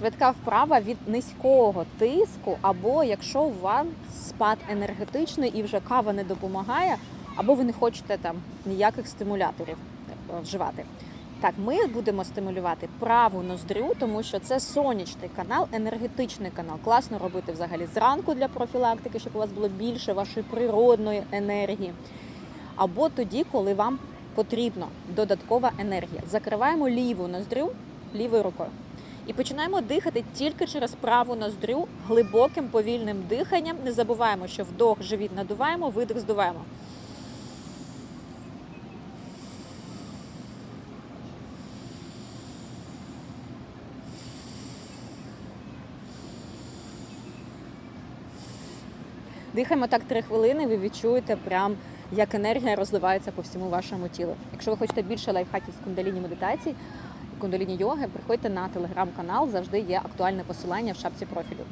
Швидка вправа від низького тиску, або якщо у вас спад енергетичний і вже кава не допомагає, або ви не хочете там ніяких стимуляторів е, вживати. Так, ми будемо стимулювати праву ноздрю, тому що це сонячний канал, енергетичний канал. Класно робити взагалі зранку для профілактики, щоб у вас було більше вашої природної енергії. Або тоді, коли вам потрібна додаткова енергія. Закриваємо ліву ноздрю лівою рукою. І починаємо дихати тільки через праву ноздрю глибоким повільним диханням. Не забуваємо, що вдох живіт надуваємо, видих здуваємо. Дихаємо так три хвилини, ви відчуєте прям як енергія розливається по всьому вашому тілу. Якщо ви хочете більше лайфхаків з кундаліні медитації, кундаліні йоги, приходьте на телеграм-канал, завжди є актуальне посилання в шапці профілю.